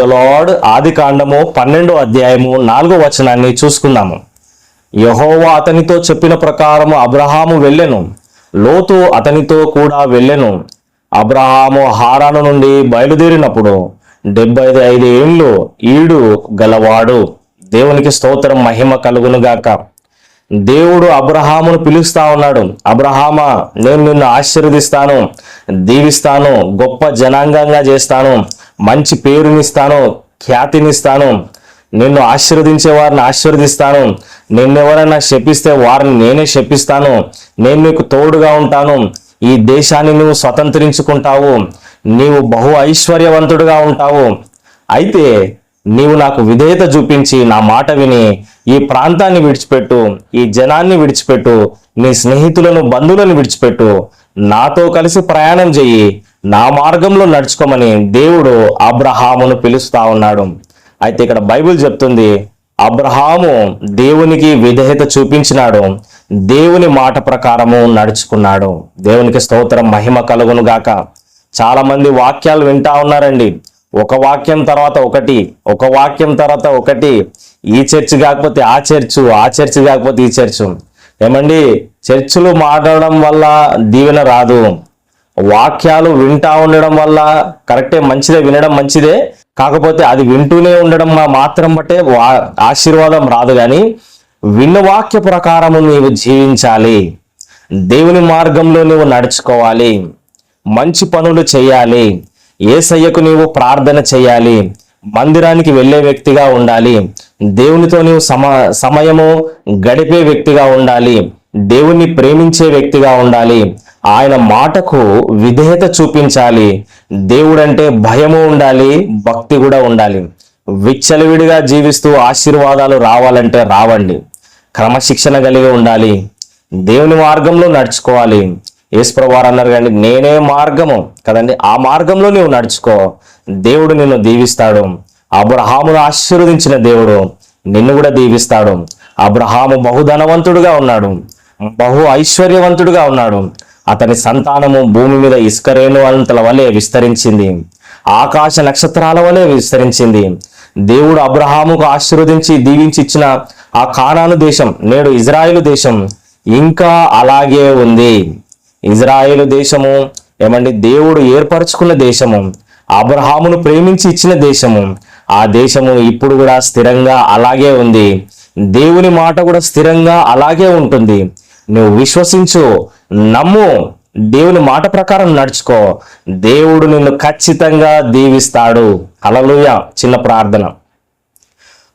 Lord ఆది కాండము పన్నెండో అధ్యాయము నాలుగో వచనాన్ని చూసుకుందాము. యహోవా అతనితో చెప్పిన ప్రకారము అబ్రహాము వెళ్ళెను. లోతు అతనితో కూడా వెళ్ళెను. అబ్రహాము హారాను నుండి బయలుదేరినప్పుడు డెబ్బై ఐదు ఏళ్ళు ఈడు గలవాడు. దేవునికి స్తోత్రం మహిమ కలుగునుగాక దేవుడు అబ్రహామును పిలుస్తా ఉన్నాడు. అబ్రహామా నేను నిన్ను ఆశీర్వదిస్తాను దీవిస్తాను గొప్ప జనాంగంగా చేస్తాను. మంచి పేరునిస్తాను ఖ్యాతినిస్తాను. నిన్ను ఆశీర్వదించే వారిని ఆశీర్వదిస్తాను. నిన్నెవరైనా శపిస్తే వారిని నేనే శపిస్తాను. నేను నీకు తోడుగా ఉంటాను. ఈ దేశాన్ని నువ్వు స్వతంత్రించుకుంటావు. నీవు బహు ఐశ్వర్యవంతుడుగా ఉంటావు. అయితే నీవు నాకు విధేయత చూపించి నా మాట విని ఈ ప్రాంతాన్ని విడిచిపెట్టు ఈ జనాన్ని విడిచిపెట్టు నీ స్నేహితులను బంధువులను విడిచిపెట్టు. నాతో కలిసి ప్రయాణం చెయ్యి. నా మార్గంలో నడుచుకోమని దేవుడు అబ్రహామును పిలుస్తా ఉన్నాడు. అయితే ఇక్కడ బైబిల్ చెప్తుంది అబ్రహాము దేవునికి విధేయత చూపించినాడు. దేవుని మాట ప్రకారము నడుచుకున్నాడు. దేవునికి స్తోత్రం మహిమ కలుగును గాక. చాలా మంది వాక్యాలు వింటా ఉన్నారండి. ఒక వాక్యం తర్వాత ఒకటి ఒక వాక్యం తర్వాత ఒకటి. ఈ చర్చ్ కాకపోతే ఆ చర్చు ఆ చర్చ్ కాకపోతే ఈ చర్చు. ఏమండి? చర్చిలు మాట్లాడడం వల్ల దీవెన రాదు. వాక్యాలు వింటా ఉండడం వల్ల కరెక్టే మంచిదే వినడం మంచిదే. కాకపోతే అది వింటూనే ఉండడం మా- మాత్రం బట్టే వా ఆశీర్వాదం రాదు కానీ విన్న వాక్య ప్రకారము నీవు జీవించాలి. దేవుని మార్గంలో నువ్వు నడుచుకోవాలి. మంచి పనులు చేయాలి. ఏసయ్యకు నీవు ప్రార్థన చేయాలి. మందిరానికి వెళ్ళే వ్యక్తిగా ఉండాలి. దేవునితో నీవు సమ సమయము గడిపే వ్యక్తిగా ఉండాలి. దేవుణ్ణి ప్రేమించే వ్యక్తిగా ఉండాలి. ఆయన మాటకు విధేయత చూపించాలి. దేవుడంటే భయము ఉండాలి భక్తి కూడా ఉండాలి. విచ్చలవిడిగా జీవిస్తూ ఆశీర్వాదాలు రావాలంటే రావండి. క్రమశిక్షణ కలిగి ఉండాలి. దేవుని మార్గంలో నడుచుకోవాలి. యేసుప్రభువారు అన్నారు కానీ నేనే మార్గము. కదండి ఆ మార్గంలో నువ్వు నడుచుకో. దేవుడు నిన్ను దీవిస్తాడు. అబ్రహామును ఆశీర్వదించిన దేవుడు నిన్ను కూడా దీవిస్తాడు. అబ్రహాము బహుధనవంతుడుగా ఉన్నాడు. బహు ఐశ్వర్యవంతుడుగా ఉన్నాడు. అతని సంతానము భూమి మీద ఇసుకరేణు అంతల వలె విస్తరించింది. ఆకాశ నక్షత్రాల వలె విస్తరించింది. దేవుడు అబ్రహాముకు ఆశీర్వదించి దీవించి ఇచ్చిన ఆ కానాను దేశం నేడు ఇజ్రాయేలు దేశం ఇంకా అలాగే ఉంది. ఇజ్రాయేలు దేశము ఏమండి? దేవుడు ఏర్పరచుకున్న దేశము అబ్రహామును ప్రేమించి ఇచ్చిన దేశము ఆ దేశము ఇప్పుడు కూడా స్థిరంగా అలాగే ఉంది. దేవుని మాట కూడా స్థిరంగా అలాగే ఉంటుంది. నువ్వు విశ్వసించు నమ్ము దేవుని మాట ప్రకారం నడుచుకో. దేవుడు నిన్ను ఖచ్చితంగా దీవిస్తాడు. అలలుయ చిన్న ప్రార్థన.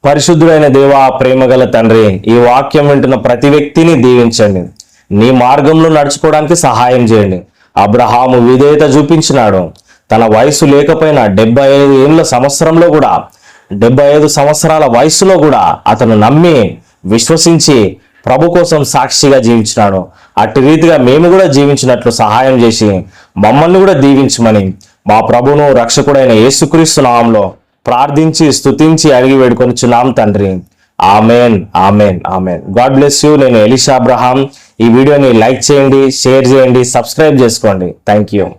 పరిశుద్ధుడైన దేవా ప్రేమగల తండ్రి ఈ వాక్యం వింటున్న ప్రతి వ్యక్తిని దీవించండి. నీ మార్గంలో నడుచుకోవడానికి సహాయం చేయండి. అబ్రహాము విధేయత చూపించినాడు. తన వయసు లేకపోయినా డెబ్బై ఐదు ఏళ్ళ సంవత్సరంలో కూడా డెబ్బై ఐదు సంవత్సరాల వయసులో కూడా అతను నమ్మి విశ్వసించి ప్రభు కోసం సాక్షిగా జీవించినాడు. అట్టి రీతిగా మేము కూడా జీవించినట్లు సహాయం చేసి మమ్మల్ని కూడా దీవించమని మా ప్రభును రక్షకుడైన యేసుక్రీస్తు నామంలో ప్రార్థించి స్తుతించి అడిగి వేడుకొనిచున్నాం తండ్రి. Amen amen amen. God bless you. నేను ఎలిషా అబ్రహాం. ఈ వీడియోని లైక్ చేయండి షేర్ చేయండి సబ్స్క్రైబ్ చేసుకోండి. Thank you.